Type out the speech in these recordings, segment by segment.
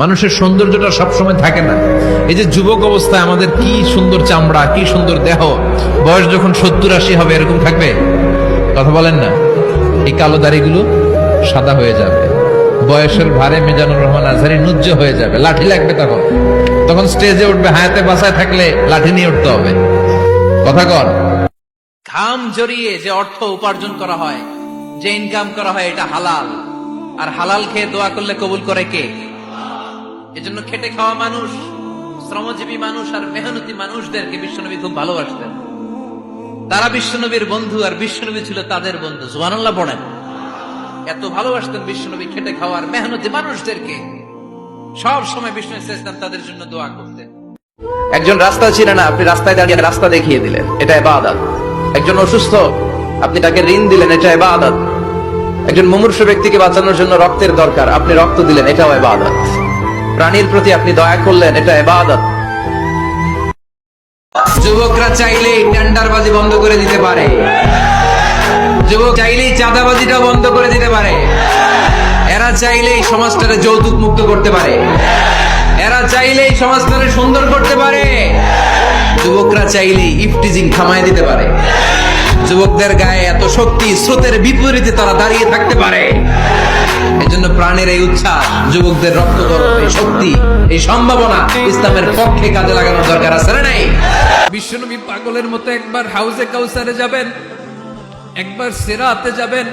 মানুষের সৌন্দর্যটা সবসময় থাকে না। এই যে যুবক অবস্থায় আমাদের কি সুন্দর চামড়া, কি সুন্দর দেহ, বয়স যখন সত্তর আশি হবে, এরকম থাকবে? কথা বলেন না। এই কালো দাড়িগুলো সাদা হয়ে যাবে। বয়সের ভারে মিজানুর রহমান আজহারি নুজ্জ হয়ে যাবে। লাঠি লাগবে তখন। তখন স্টেজে উঠবে, হায়াতে বাসায় থাকলে লাঠি নিয়ে উঠতে হবে। কথা কর ঘাম জড়িয়ে যে অর্থ উপার্জন করা হয়, যে ইনকাম করা হয়, এটা হালাল। আর হালাল খেয়ে দোয়া করলে কবুল করে কে? এজন্য খেটে খাওয়া মানুষ, শ্রমজীবী মানুষ আর মেহনতি মানুষদেরকে বিশ্বনবী খুব ভালোবাসতেন। তারা বিশ্বনবীর বন্ধু আর বিশ্বনবী ছিল তাদের বন্ধু, সুবহানাল্লাহ পড়েন এত ভালোবাসতেন বিশ্বনবী খেটে খাওয়ার মেহনতি মানুষদেরকে। সব সময় বিষ্ণু ইসলাম তাদের জন্য দোয়া করতেন। একজন রাস্তা ছিল না, আপনি রাস্তায় দাঁড়িয়ে রাস্তা দেখিয়ে দিলেন, এটা এবাদত একজন অসুস্থ, আপনি তাকে ঋণ দিলেন, এটা এবাদত একজন মুমূর্ষ ব্যক্তিকে বাঁচানোর জন্য রক্তের দরকার, আপনি রক্ত দিলেন, এটাও এবাদত প্রাণীর প্রতি আপনি দয়া করলেন, এটা এবাদত যুবকরা চাইলেই টেন্ডারবাজি বন্ধ করে দিতে পারে। যুবক চাইলেই চাঁদাবাজিটা বন্ধ করে দিতে পারে। এরা চাইলেই সমাজটারে যৌতুক মুক্ত করতে পারে। এরা চাইলেই সমাজটারে সুন্দর করতে পারে। যুবকরা চাইলেই ইফটিজিং থামায় দিতে পারে। যুবকদের গায়ে এত শক্তি, স্রোতের বিপরীতে তারা দাঁড়িয়ে থাকতে পারে। প্রাণের এই উচ্ছ্বাস, যুবকদের রক্ত গরম এই শক্তি, এই সম্ভাবনা ইসলামের পক্ষে কাজে লাগানোর দরকার আছে না নাই? বিশ্বনবী পাগলের মতো একবার হাউসে কাউসারে যাবেন, একবার সিরাতে যাবেন,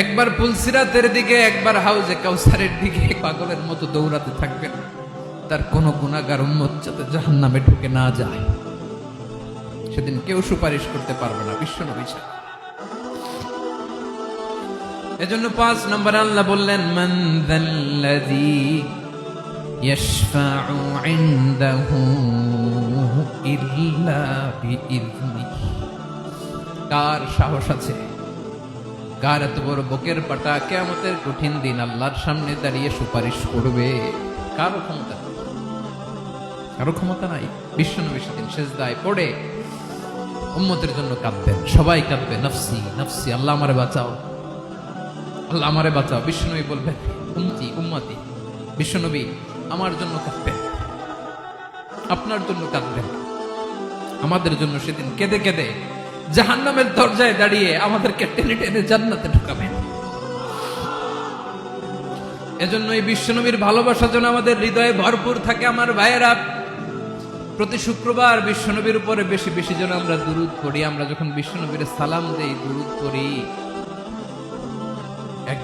একবার পুলসিরাতের দিকে, একবার হাউজে কাউসারের দিকে পাগলের মতো দৌড়াতে থাকবেন। তার কোনো গুণাগার উন্মত যাতে জাহান নামে ঢুকে না যায়। সেদিন কেউ সুপারিশ করতে পারবে না বিশ্বনবী ছাড়া। এজন্য পাঁচ নম্বর আল্লাহ বললেন, মান বিইذনিহি কার সাহস আছে? কার এত বড় বুকের পাটা? কেয়ামতের কঠিন দিন আল্লাহর সামনে দাঁড়িয়ে সুপারিশ করবে। কারও ক্ষমতা কারও ক্ষমতা নাই। বিশ্বনবী সেদিন শেষদায় পড়ে উম্মতের জন্য কাঁদবেন। সবাই কাঁদবে, নফসি নফসি, আল্লাহ আমার বাঁচাও। আল্লাহ আমারে বাঁচাও। বিশ্বনবী বলবেন উম্মতি উম্মতি, বিশ্বনবী আমার জন্য কাঁদবেন আপনার জন্য কাঁদবেন আমাদের জন্য সেদিন কেঁদে কেঁদে জাহান্নামের দরজায় দাঁড়িয়ে আমাদেরকে টেনে টেনে জান্নাতে ঢুকাবেন। এজন্য এই বিশ্বনবীর ভালোবাসা যেন আমাদের হৃদয়ে ভরপুর থাকে আমার ভাইয়েরা। প্রতি শুক্রবার বিশ্বনবীর উপরে বেশি বেশি যেন আমরা দুরুদ করি আমরা যখন বিশ্বনবীর সালাম দেই, দুরুদ করি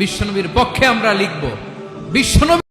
বিশ্বনবীর পক্ষে আমরা লিখব। বিশ্বনবী